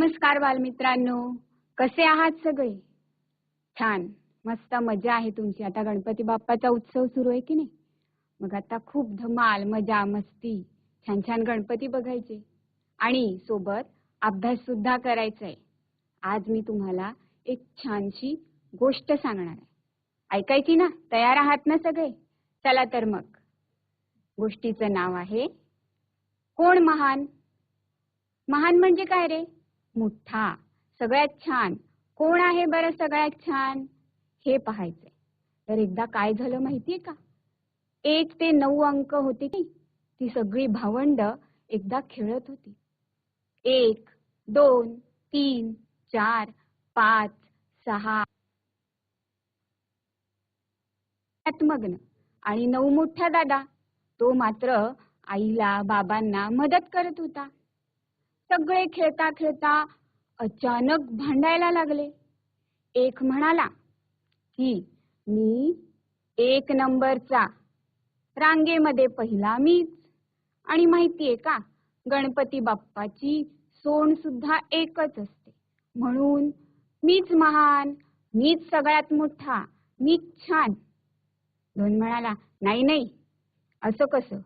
नमस्कार बालमित्रांनो. कसे आहात सगळे? छान. मस्त मजा आहे तुमची. आता गणपती बाप्पाचा उत्सव सुरू आहे की नाही? मग आता खूप धमाल मजा मस्ती छान छान गणपती बघायचे. आणि सोबत अभ्यास सुद्धा करायचा आहे आज मी तुम्हाला एक छानशी गोष्ट सांगणार आहे. ऐकायची ना? तयार आहात ना सगळे? चला तर मग. गोष्टीचं नाव आहे कोण महान? महान म्हणजे काय रे? मोठा सगळ्यात छान. कोण आहे बरं सगळ्यात छान? हे पाहायचंय. तर एकदा काय झालं माहितीये का? एक ते नऊ अंक होते की ती सगळी भावंड एकदा खेळत होती. एक दोन तीन चार पाच सहा. त्यात मग्न. आणि नऊ मोठा दादा. तो मात्र आईला बाबांना मदत करत होता. सगळे खेळता खेळता अचानक भांडायला लागले. एक म्हणाला की मी एक नंबरचा रांगेमध्ये पहिला मीच. आणि माहितीये का गणपती बाप्पाची सोन सुद्धा एकच असते. म्हणून मीच महान मीच सगळ्यात मोठा मीच छान. दोन म्हणाला नाही नाही. असं कसं?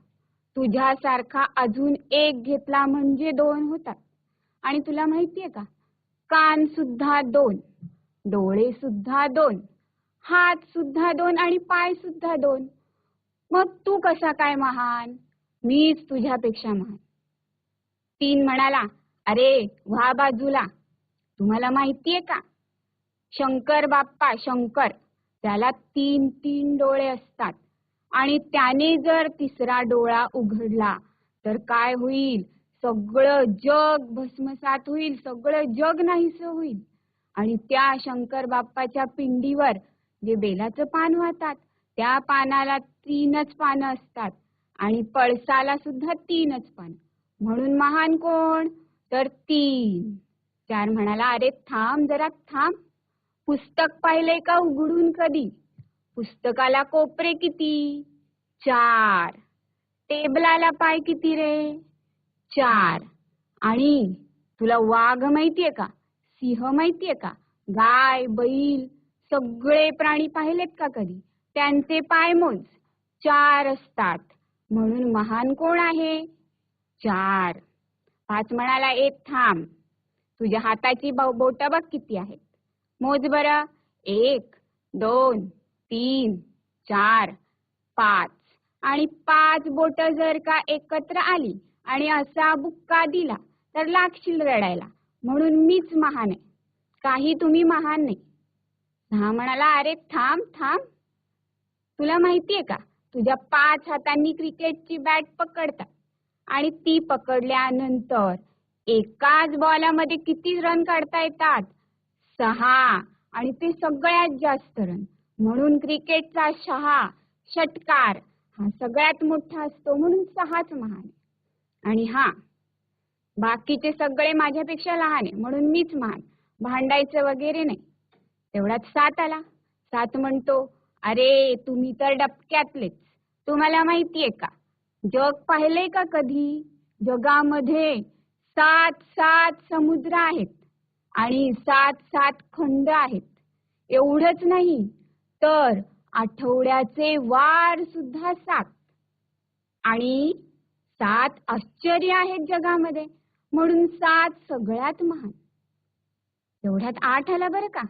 तुझ्यासारखा अजून एक घेतला म्हणजे दोन होतात. आणि तुला माहितीये का? कान सुद्धा दोन डोळे सुद्धा दोन हात सुद्धा दोन आणि पाय सुद्धा दोन. मग तू कसा काय महान? मीच तुझ्यापेक्षा महान. तीन म्हणाला अरे व्हा बाजूला. तुम्हाला माहितीये का? शंकर बाप्पा शंकर त्याला तीन तीन डोळे असतात. आणि त्याने जर तिसरा डोळा उघडला तर काय होईल? सगळं जग भस्मसात होईल सगळं जग नाहीस होईल. आणि त्या शंकर बाप्पाच्या पिंडीवर जे बेलाचं पान वाहतात त्या पानाला तीनच पानं असतात आणि पळसाला सुद्धा तीनच पान. म्हणून महान कोण? तर तीन. चार म्हणाला अरे थांब जरा थांब. पुस्तक पाहिले का उघडून कधी? पुस्तकाला कोपरे किती? चार. टेबलाला पाय किती रे? चार. आणि तुला वाघ माहितीये का? सिंह माहितीये का? गाय बैल सगळे प्राणी पाहिलेत का कधी? त्यांचे पाय मोज. चार असतात. म्हणून महान कोण आहे? चार. पाच म्हणाला एक थांब. तुझ्या हाताची बोट बघ किती आहेत. मोज बर. एक दोन तीन चार पाच. आणि पाच बोट जर का एकत्र आली आणि असा बुक्का दिला तर लागशील रडायला. म्हणून मीच महान आहे. काही तुम्ही महान नाही. हा म्हणाला अरे थांब थांब. तुला माहितीये का? तुझ्या पाच हातांनी क्रिकेटची बॅट पकडतात. आणि ती पकडल्यानंतर एकाच बॉलामध्ये किती रन काढता येतात? सहा. आणि ते सगळ्यात जास्त रन. म्हणून क्रिकेटचा शहा षटकार हा सगळ्यात मोठा असतो म्हणून सहाच महान आहे. आणि हा बाकीचे सगळे माझ्यापेक्षा लहान आहे म्हणून मीच महान भांडायचं वगैरे नाही. तेवढ्यात सात आला. सात म्हणतो अरे तुम्ही तर डबक्यातलेच. तुम्हाला माहितीये का? जग पाहिलंय का कधी? जगामध्ये सात सात समुद्र आहेत आणि सात सात खंड आहेत. एवढंच नाही तर आठवड्याचे वार सुद्धा सात. आणि सात आश्चर्य आहेत जगामध्ये. म्हणून सात सगळ्यात महान. एवढ्यात आठ आला बरं का?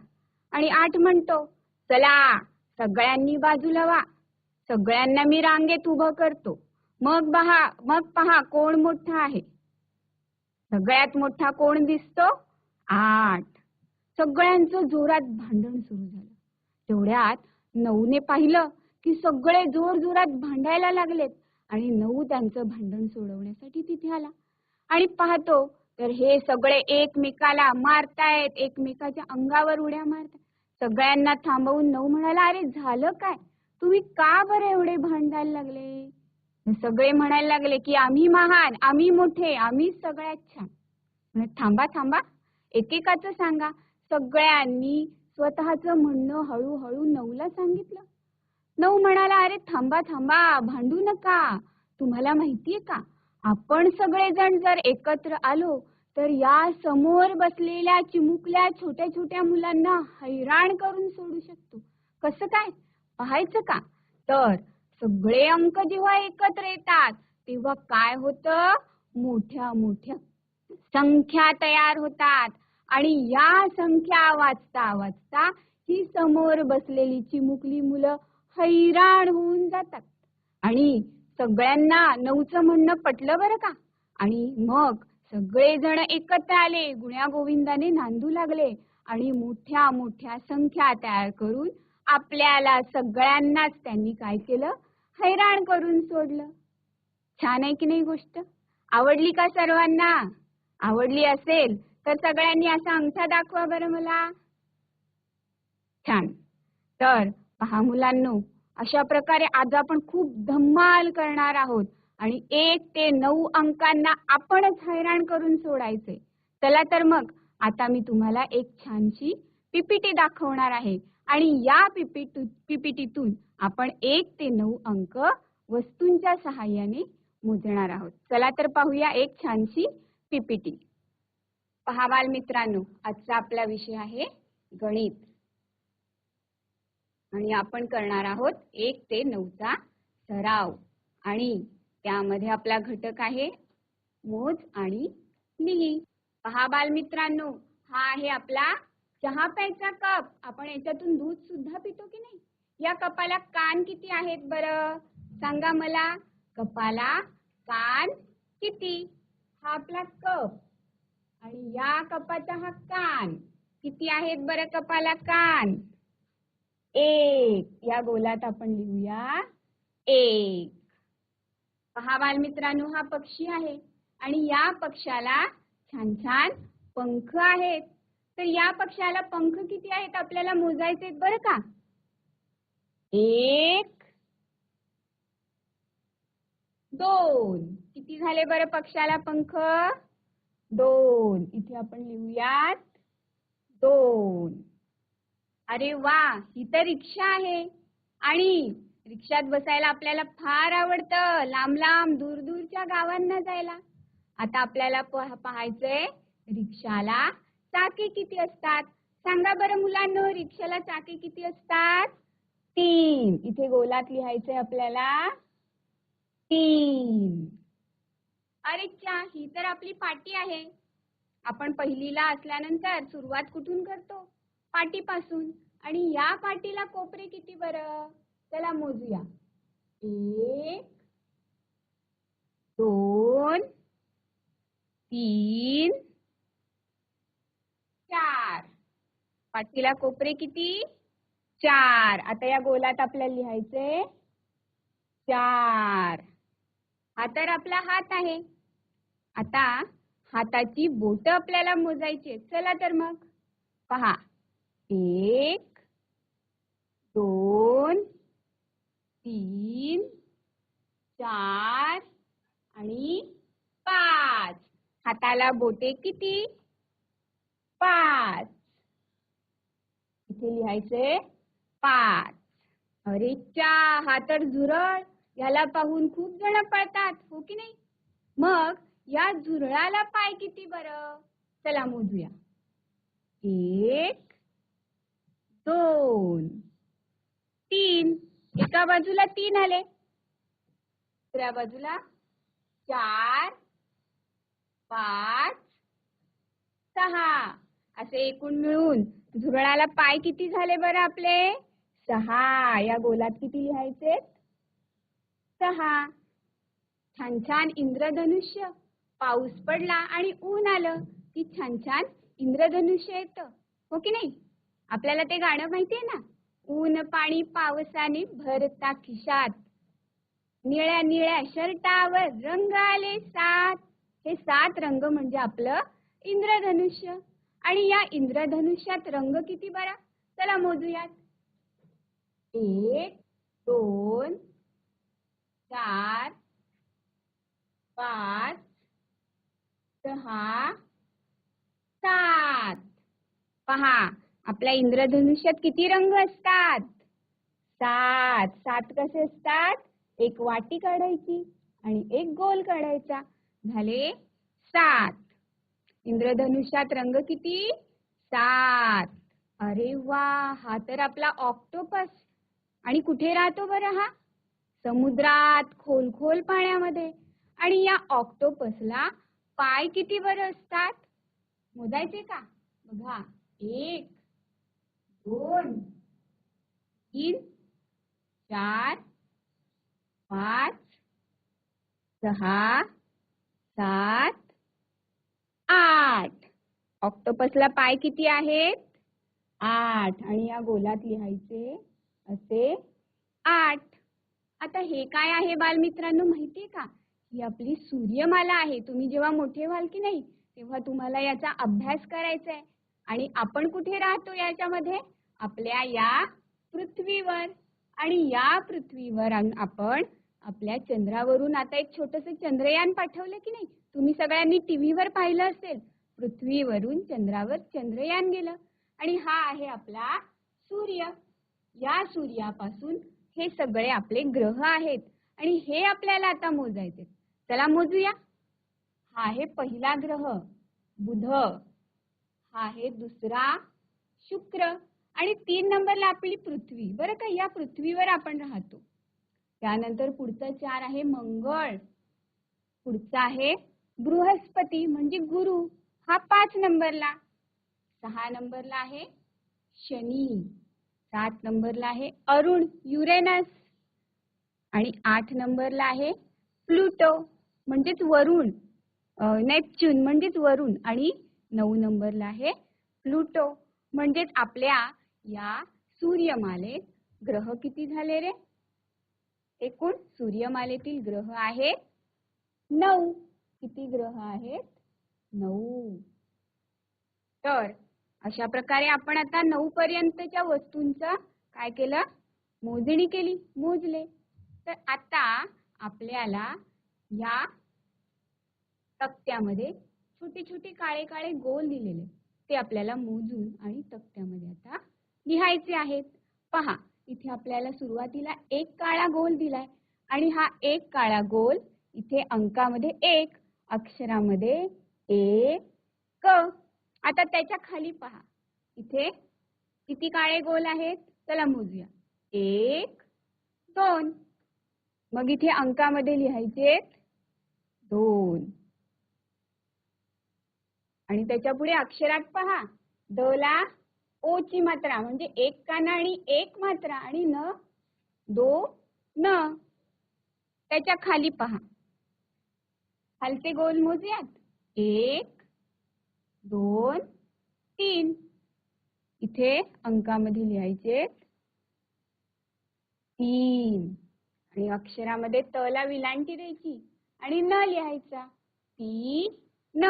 आणि आठ म्हणतो चला सगळ्यांनी बाजूला वा सगळ्यांना मी रांगेत उभं करतो. मग पहा मग पहा कोण मोठा आहे. सगळ्यात मोठा कोण दिसतो? आठ. सगळ्यांचं जोरात भांडण सुरू झालं. तेवढ्यात नऊने पाहिलं की सगळे जोर जोरात भांडायला लागलेत आणि नऊ त्यांचं भांडण सोडवण्यासाठी तिथे आला. आणि पाहतो तर हे सगळे एकमेकाला मारतायत एकमेकाच्या अंगावर उड्या मारतायत. सगळ्यांना थांबवून नऊ म्हणाला अरे झालं काय? तुम्ही का बरं एवढे भांडायला लागले? सगळे म्हणायला लागले की आम्ही महान आम्ही मोठे आम्ही सगळ्यात छान. थांबा थांबा. एकेकाचं सांगा. सगळ्यांनी स्वतःच म्हणणं हळूहळू नऊला सांगितलं. नऊ म्हणाला अरे थांबा थांबा भांडू नका. तुम्हाला माहितीये का? आपण सगळेजण जर एकत्र आलो तर या समोर बसलेल्या चिमुकल्या छोट्या छोट्या मुलांना हैराण करून सोडू शकतो. कसं काय? पाहायचं का? तर सगळे अंक जेव्हा एकत्र येतात तेव्हा काय होतं? मोठ्या मोठ्या संख्या तयार होतात. आणि या संख्या वाचता वाचता ही समोर बसलेली चिमुकली मुलं हैराण होऊन जातात. आणि सगळ्यांना नऊचं म्हणणं पटलं बरं का? आणि मग सगळेजण एकत्र आले गुण्या गोविंदाने नांदू लागले आणि मोठ्या मोठ्या संख्या तयार करून आपल्याला सगळ्यांनाच त्यांनी काय केलं? हैराण करून सोडलं. छान आहे की नाही गोष्ट? आवडली का सर्वांना? आवडली असेल तर सगळ्यांनी असा अंगठा दाखवा बरं मला. छान. तर पहा मुलांनो अशा प्रकारे आज आपण खूप धम्माल करणार आहोत आणि एक ते नऊ अंकांना आपणच हैराण करून सोडायचे. चला तर मग आता मी तुम्हाला एक छानशी पीपीटी दाखवणार आहे आणि या पीपीटी पीपीटीतून आपण एक ते नऊ अंक वस्तूंच्या सहाय्याने मोजणार आहोत. चला तर पाहूया एक छानशी पीपीटी पहा बाल मित्रांनो आजचा आपला विषय आहे गणित. आणि आपण करणार आहोत एक ते नऊचा सराव. आणि त्यामध्ये आपला घटक आहे मोज आणि लिही पहा बाल मित्रांनो हा आहे आपला चहा प्यायचा कप. आपण याच्यातून दूध सुद्धा पितो की नाही? या कपाला कान किती आहेत बरं? सांगा मला. कपाला कान किती? हा आपला कप. आणि या कपाचा हा कान. किती आहेत बरं कपाला कान? एक. या गोलात आपण लिहूया. एक. पहा बालमित्रांनो हा पक्षी आहे आणि या पक्षाला छान छान पंख आहेत. तर या पक्षाला पंख किती आहेत आपल्याला मोजायचे बरं का? एक. दोन. किती झाले बरं पक्षाला पंख? दोन. इथे आपण लिहूयात दोन. अरे वा ही तर रिक्षा आहे. आणि रिक्षात बसायला आपल्याला फार आवडतं. लांब लांब दूर दूरच्या गावांना जायला. आता आपल्याला पाहायचंय रिक्षाला चाके किती असतात. सांगा बरं मुलांनो रिक्षाला चाके किती असतात? तीन. इथे गोलात लिहायचंय आपल्याला तीन. अरे च्या ही तर आपली पाटी आहे. आपण पहिलीला असल्यानंतर सुरुवात कुठून करतो? पाटीपासून. आणि या पाटीला कोपरे किती बरं? चला मोजूया. एक दोन तीन चार. पाटीला कोपरे किती? चार. आता या गोलात आपल्याला लिहायचे चार. हा तर आपला हात आहे. आता हाताची बोट आपल्याला मोजायची चला तर मग. पहा. एक दोन तीन चार आणि पाच. हाताला बोटे किती? पाच. इथे लिहायचंय पाच. अरे चा हा तर झुरळ. याला पाहून खूप जण पळतात हो की नाही? मग या झुरळाला पाय किती बर? चला मोजूया. एक दोन तीन. एका बाजूला तीन आले. दुसऱ्या बाजूला चार पाच सहा. असे एकूण मिळून झुरळाला पाय किती झाले बरं आपले? सहा. या गोलात किती लिहायचे? सहा. छान छान इंद्रधनुष्य. पाऊस पडला आणि ऊन आलं की छान छान इंद्रधनुष्य येतं. हो की नाही? आपल्याला ते गाणं माहितीये ना? ऊन पाणी पावसाने भरता खिशात. निळ्या निळ्या शर्टावर रंग आले सात. हे सात रंग म्हणजे आपलं इंद्रधनुष्य. आणि या इंद्रधनुष्यात रंग किती बरा? चला मोजूयात. एक दोन चार पाच सहा सात. पहा आपल्या इंद्रधनुष्यात किती रंग असतात? सात. सात कसे असतात? एक वाटी काढायची आणि एक गोल काढायचा. झाले सात. इंद्रधनुष्यात रंग किती? सात. अरे वा हा तर आपला ऑक्टोपस. आणि कुठे राहतो बरं हा? समुद्रात खोल खोल पाण्यामध्ये. आणि या ऑक्टोपसला पाय किती बरं असतात? मोजायचे का? बघा. एक दोन तीन चार पाच सहा सात आठ. ऑक्टोपसला पाय किती आहेत? आठ. आणि या गोलात लिहायचे असे आठ. आता हे काय आहे बालमित्रांनो? माहितीये का? ही आपली सूर्यमाला आहे. तुम्ही जेव्हा मोठे व्हाल की नाही तेव्हा तुम्हाला याचा अभ्यास करायचा आहे आणि आपण कुठे राहतो याच्यामध्ये? आपल्या या पृथ्वीवर. आणि या पृथ्वीवर आपण आपल्या चंद्रावरून. आता एक छोटस चंद्रयान पाठवलं की नाही? तुम्ही सगळ्यांनी टीव्हीवर पाहिलं असेल. पृथ्वीवरून चंद्रावर चंद्रयान गेलं. आणि हा आहे आपला सूर्य. या सूर्यापासून हे सगळे आपले ग्रह आहेत. आणि हे आपल्याला आता मोजायचे चला मोजूया. हा आहे पहिला ग्रह बुध. हा आहे दुसरा शुक्र. आणि तीन नंबरला आपली पृथ्वी. बरं का या पृथ्वीवर आपण राहतो. त्यानंतर पुढचा चार आहे मंगळ. पुढचा आहे बृहस्पती म्हणजे गुरु. हा पाच नंबरला. सहा नंबरला आहे शनी. सात नंबरला आहे अरुण युरेनस. आणि आठ नंबरला आहे प्लुटो. म्हणजेच वरुण नेपच्यून म्हणजेच वरुण आणि नऊ नंबरला आहे प्लुटो. म्हणजेच आपल्या या सूर्यमालेत ग्रह किती झाले रे? एकूण सूर्यमालेतील ग्रह आहेत नऊ. किती ग्रह आहेत? नऊ. तर अशा प्रकारे आपण आता नऊ पर्यंतच्या वस्तूंचा काय केलं? मोजणी केली मोजले. तर आता आपल्याला या तक्त्यामध्ये छोटे छोटे काळे काळे गोल दिलेले ते आपल्याला मोजून आणि तक्त्यामध्ये आता लिहायचे आहेत. पहा इथे आपल्याला सुरुवातीला एक काळा गोल दिलाय आणि हा एक काळा गोल इथे अंकामध्ये एक अक्षरामध्ये एक. क आता त्याच्याखाली पहा. इथे किती काळे गोल आहेत? चला मोजूया. एक दोन. मग इथे अंकामध्ये लिहायचे दोन. आणि त्याच्या पुढे अक्षरात पहा. द ला ओ ची मात्रा म्हणजे एक काना आणि एक मात्रा आणि न दो न. त्याच्याखाली पहा. खालचे गोल मोजूयात. एक दोन तीन. इथे अंकामध्ये लिहायचे तीन. आणि अक्षरामध्ये त ला विलांटी द्यायची आणि न लिहायचा. ती न.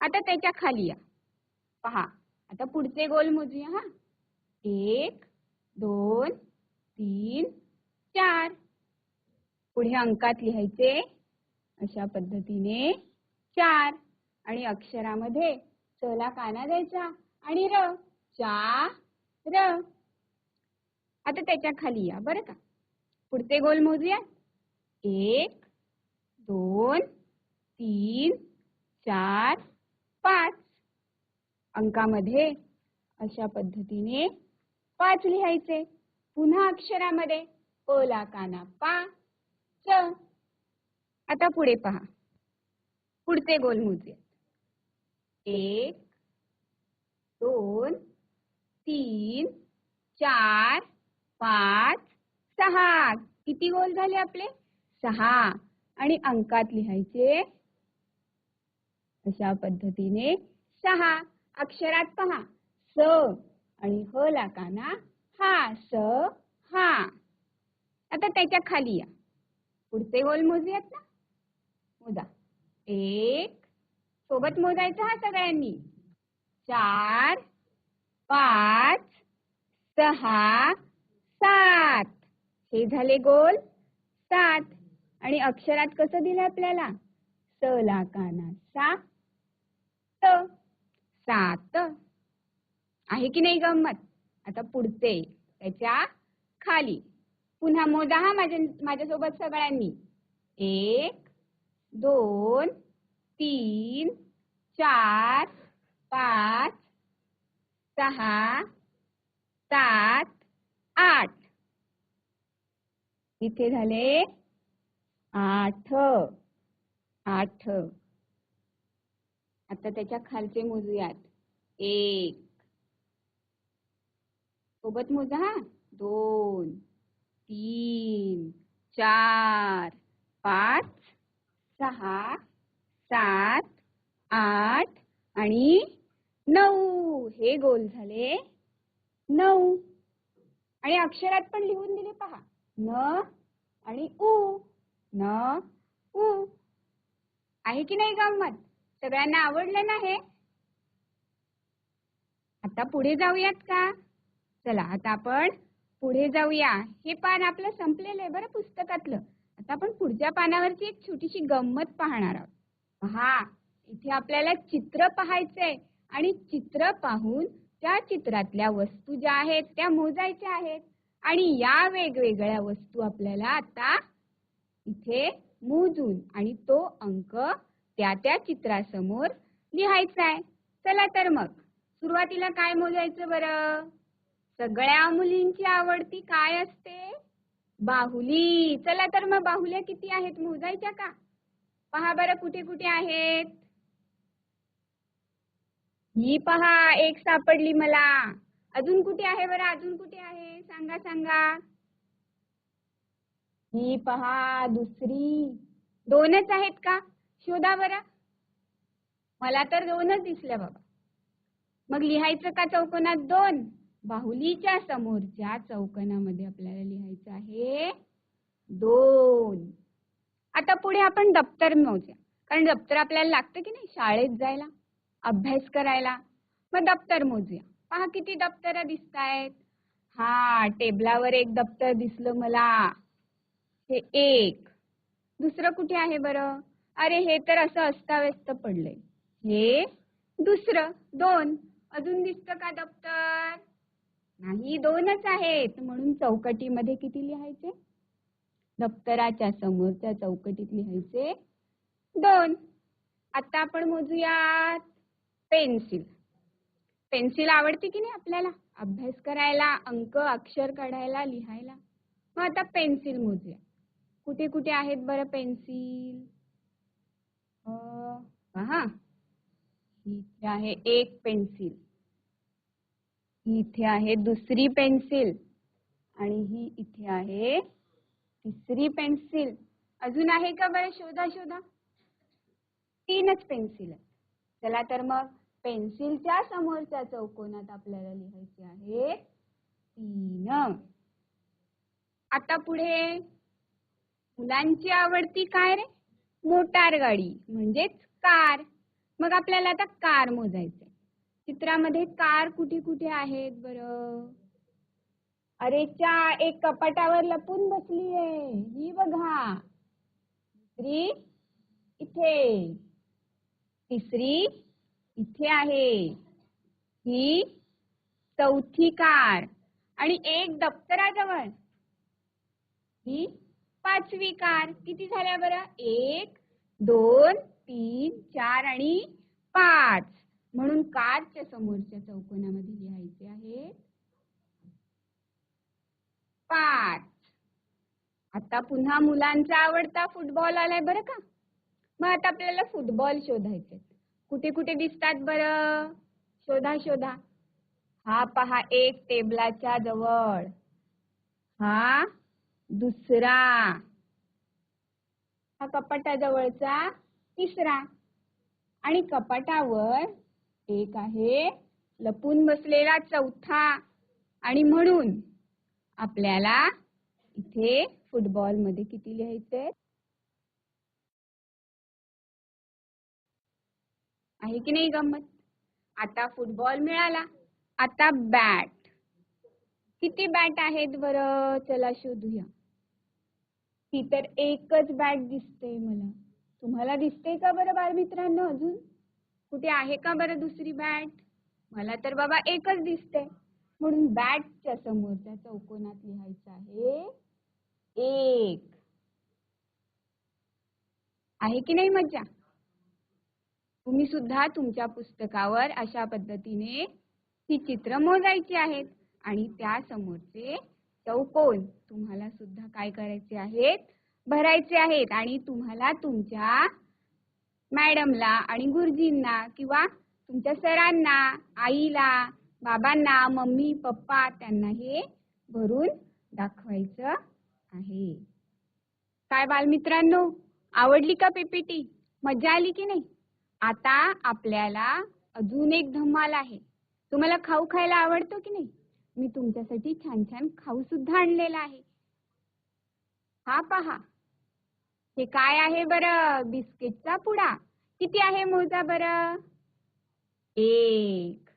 आता त्याच्याखाली या. पहा आता पुढचे गोल मोजूया हा. एक दोन तीन चार. पुढे अंकात लिहायचे. अशा पद्धतीने चार. आणि अक्षरामध्ये चला काना द्यायचा आणि र चा र. आता त्याच्याखाली या बरं का? पुढचे गोल मोजूया. एक दोन तीन चार पाच. अंकामध्ये अशा पद्धतीने पाच लिहायचे. पुन्हा अक्षरामध्ये ओला काना पा च. आता पुढे पहा. पुढचे गोल मोजूया. एक दोन तीन चार पाच. सहा. किती गोल झाले आपले? सहा. आणि अंकात लिहायचे अशा पद्धतीने सहा. अक्षरात पहा. स आणि ह ला काना हा स हा. आता त्याच्याखाली या. पुढचे गोल मोजूयात ना? मोजा. एक. सोबत मोजायचं हा सगळ्यांनी. चार. पाच. सहा. सात. हे झाले गोल सात. आणि अक्षरात कसं दिलं आपल्याला? स ला काना सा त. सात. आहे की नाही गंमत? आता पुढचे त्याच्याखाली. पुन्हा मोजा हा माझ्या माझ्यासोबत सगळ्यांनी. एक दोन तीन चार पाच सहा सात आठ. इथे झाले आठ. आठ. आता त्याच्या खालचे मोजूयात. एक. सोबत मोजा हा. दोन तीन चार पाच सहा सात आठ आणि नऊ. हे गोल झाले नऊ. आणि अक्षरात पण लिहून दिले पहा. न आणि उ. न उ. आहे की नाही गंमत? सगळ्यांना आवडलं ना हे? आता पुढे जाऊयात का? चला आता आपण पुढे जाऊया. हे पान आपलं संपलेलं आहे बरं पुस्तकातलं. आता आपण पुढच्या पानावरची एक छोटीशी गंमत पाहणार आहोत. पहा इथे आपल्याला चित्र पाहायचंय. आणि चित्र पाहून त्या चित्रातल्या वस्तू ज्या आहेत त्या मोजायच्या आहेत. आणि या वेगवेगळ्या वस्तू आपल्याला आता इथे मोजून आणि तो अंक त्या त्या चित्रासमोर लिहायचा आहे. चला तर मग सुरुवातीला काय मोजायचं बरं? सगळ्या मुलींची आवडती काय असते? बाहुली. चला तर मग बाहुल्या किती आहेत मोजायच्या का? पहा बरं कुठे कुठे आहेत. ही पहा एक सापडली मला. अजून कुठे आहे बरं? अजून कुठे आहे? सांगा सांगा. ही पहा दुसरी. दोनच आहेत का? शोधा बरं. मला तर दोनच दिसल्या बाबा. मग लिहायचं का चौकोनात दोन? बाहुलीच्या समोरच्या चौकोनामध्ये आपल्याला लिहायचं आहे दोन. आता पुढे आपण दप्तर मोजूया कारण दप्तर आपल्याला लागतं की नाही? शाळेत जायला अभ्यास करायला. मग दप्तर मोजूया. पहा किती दप्तर दिसतायत. हा टेबलावर एक दप्तर दिसलं मला. हे एक. दुसरं कुठे आहे बरं? अरे हे तर असं अस्ताव्यस्त पडलंय. हे दुसरं दोन. अजून दिसतं का दप्तर? नाही दोनच आहेत. म्हणून चौकटीमध्ये किती लिहायचे? दप्तराच्या समोरच्या चौकटीत लिहायचे दोन. आता आपण मोजूयात. पेन्सिल. पेन्सिल आवडते की नाही आपल्याला? अभ्यास करायला अंक अक्षर काढायला लिहायला. मग आता पेन्सिल मोजूया. कुठे कुठे आहेत बरं पेन्सिल? पहा. इथे आहे एक पेन्सिल. इथे आहे दुसरी पेन्सिल. आणि ही इथे आहे तिसरी पेन्सिल. अजून आहे का बरं? शोधा शोधा. तीनच पेन्सिल चला तर मग पेन्सिलच्या समोरच्या चौकोनात आपल्याला लिहायचे आहे तीन. आता पुढे मुलांची आवडती काय रे मोटार गाडी म्हणजेच कार. मग आपल्याला आता कार मोजायचंय चित्रामध्ये कार कुठे कुठे आहेत बर? अरे चा एक कपाटावर लपून बसली आहे. ही बघा. दुसरी इथे. तिसरी इथे आहे. ही चौथी कार. आणि एक दप्तराजवळ. ही पाचवी कार. किती झाल्या बरं? एक दोन तीन चार आणि पाच. म्हणून कारच्या समोरच्या चौकोनामध्ये लिहायचे आहे. पाच. आता पुन्हा मुलांचा आवडता फुटबॉल आलाय बरं का? मग आता आपल्याला फुटबॉल शोधायचे कुठे कुठे दिसतात बरं? शोधा शोधा. हा पहा एक टेबलाच्या जवळ. हा दुसरा. हा कपाटाजवळचा तिसरा. आणि कपाटावर एक आहे लपून बसलेला चौथा. आणि म्हणून आपल्याला इथे फुटबॉलमध्ये किती लिहायचे आहे की नाही गंमत? आता फुटबॉल मिळाला. आता बॅट किती बॅट आहेत बरं? चला शोधूया. ही तर एकच बॅट दिसते मला. तुम्हाला दिसते का बरं बालमित्रांनो अजून? कुठे आहे का बरं दुसरी बॅट मला तर बाबा एकच दिसते म्हणून बॅटच्या समोरच्या चौकोनात लिहायचं आहे. एक. आहे की नाही मज्जा? तुम्ही सुद्धा तुमच्या पुस्तकावर अशा पद्धतीने ही चित्र मोजायची आहेत. आणि त्या समोरचे चौकोन तुम्हाला सुद्धा काय करायचे आहेत? भरायचे आहेत. आणि तुम्हाला तुमच्या मॅडमला आणि गुरुजींना किंवा तुमच्या सरांना आईला बाबांना मम्मी पप्पा त्यांना हे भरून दाखवायचं आहे. काय बालमित्रांनो आवडली का पीपीटी मजा आली की नाही? आता आपल्याला अजून एक धमाल आहे. तुम्हाला खाऊ खायला आवडतो की नाही? मी तुमच्यासाठी छान छान खाऊ सुद्धा आणलेला आहे. हा पहा. हे काय आहे बरं? बिस्किटचा पुडा. किती आहे मोजा बरं? एक.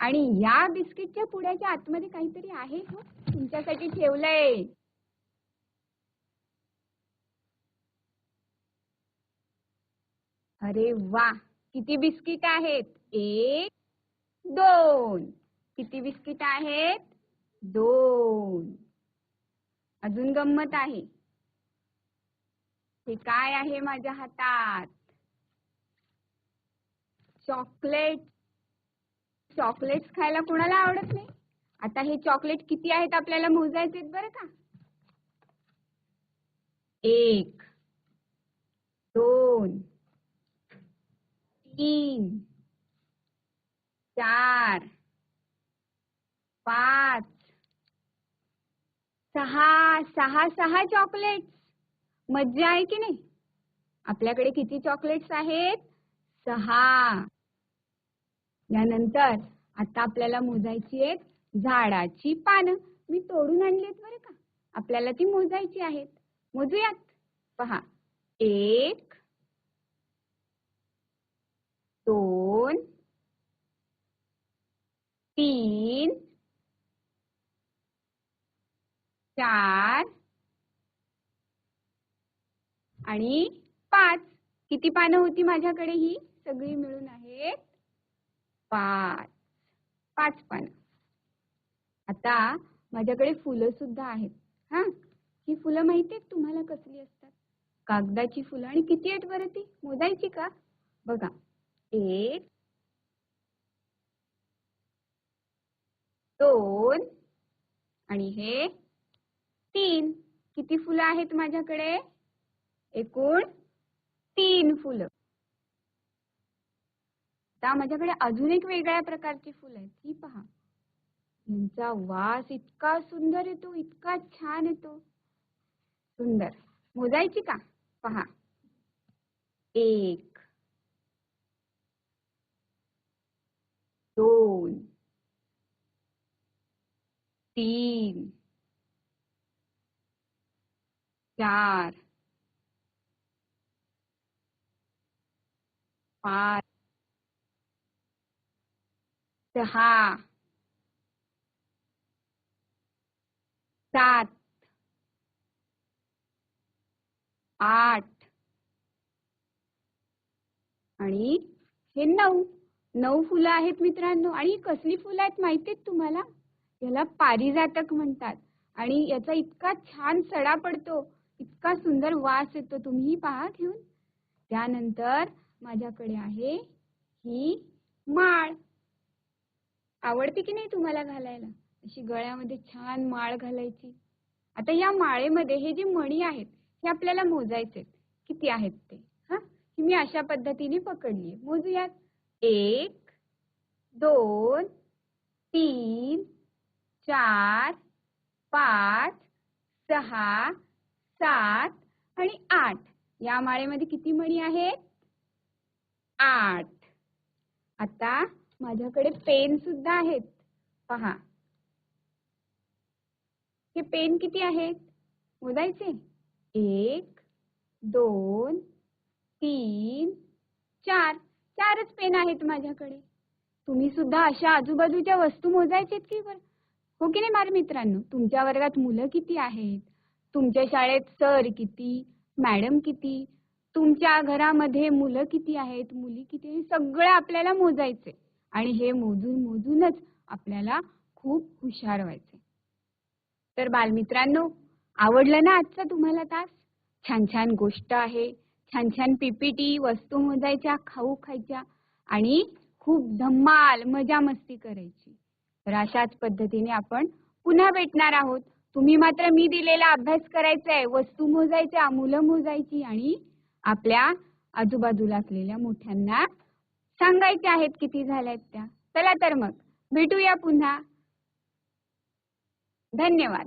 आणि या बिस्किटच्या पुड्याच्या आतमध्ये काहीतरी आहे हो. तुमच्यासाठी ठेवलंय. अरे वा किती बिस्किट आहेत? एक दोन. किती बिस्किट आहेत? दोन. अजून गंमत आहे. हे काय आहे माझ्या हातात? चॉकलेट. चॉकलेट्स खायला कोणाला आवडत नाही? आता हे चॉकलेट किती आहेत आपल्याला मोजायचे बरं का? एक दोन. तीन चार पाच सहा सहा सहा चॉकलेट्स मज्जा आहे की नाही? आपल्याकडे किती चॉकलेट्स आहेत? सहा. यानंतर आता आपल्याला मोजायची आहेत झाडाची पानं. मी तोडून आणलीत बरं का? आपल्याला ती मोजायची आहेत. मोजूयात. पहा. एक दोन तीन चार आणि पाच. किती पानं होती माझ्याकडे ही? सगळी मिळून आहेत पाच. पाच पानं. आता माझ्याकडे फुलं सुद्धा आहेत. हा ही फुलं माहिती आहेत तुम्हाला कसली असतात? कागदाची फुलं. आणि किती आहेत बरं ती? मोजायची का? बघा. एक दोन आणि हे तीन. किती फुलं आहेत माझ्याकडे? एकूण तीन फुलं. आता माझ्याकडे अजून एक वेगळ्या प्रकारची फुलं आहेत. ही पहा. यांचा वास इतका सुंदर येतो इतका छान येतो. सुंदर. मोजायची का? पहा. एक दोन तीन चार पाच सहा सात आठ आणि हे नऊ. नऊ फुलं आहेत मित्रांनो. आणि कसली फुलं आहेत माहिती आहेत तुम्हाला? याला पारिजातक म्हणतात. आणि याचा इतका छान सडा पडतो. इतका सुंदर वास येतो. तुम्ही पहा घेऊन. त्यानंतर माझ्याकडे आहे ही माळ. आवडते की नाही तुम्हाला घालायला? अशी गळ्यामध्ये छान माळ घालायची. आता या माळेमध्ये हे जे मणी आहेत हे आपल्याला मोजायचे किती आहेत ते? हा? ही मी अशा पद्धतीने पकडली मोजूयात. एक दोन तीन चार पाच सहा सात आणि आठ. या माळेमध्ये किती मणी आहेत? आठ. आता माझ्याकडे पेन सुद्धा आहेत. पहा. हे पेन किती आहेत? मोजायचे? एक दोन तीन चार. चारच पेन आहेत माझ्याकडे. तुम्ही सुद्धा अशा आजूबाजूच्या वस्तू मोजायच्यात की बरं? हो की नाही माझ्या मित्रांनो तुमच्या वर्गात मुलं किती आहेत? तुमच्या शाळेत सर किती? मॅडम किती? तुमच्या घरामध्ये मुलं किती आहेत? मुली किती हे सगळं आपल्याला मोजायचे आणि हे मोजून मोजूनच आपल्याला खूप हुशार व्हायचे तर बालमित्रांनो आवडलं ना आजचा तुम्हाला तास? छान छान गोष्ट आहे. छान छान पीपीटी वस्तू मोजायच्या खाऊ खायच्या आणि खूप धम्माल मजा मस्ती करायची. तर अशाच पद्धतीने आपण पुन्हा भेटणार आहोत. तुम्ही मात्र मी दिलेला अभ्यास करायचा आहे वस्तू मोजायच्या मुलं मोजायची आणि आपल्या आजूबाजूला असलेल्या मोठ्यांना सांगायचे आहेत किती झाल्यात त्या. चला तर मग भेटूया पुन्हा. धन्यवाद.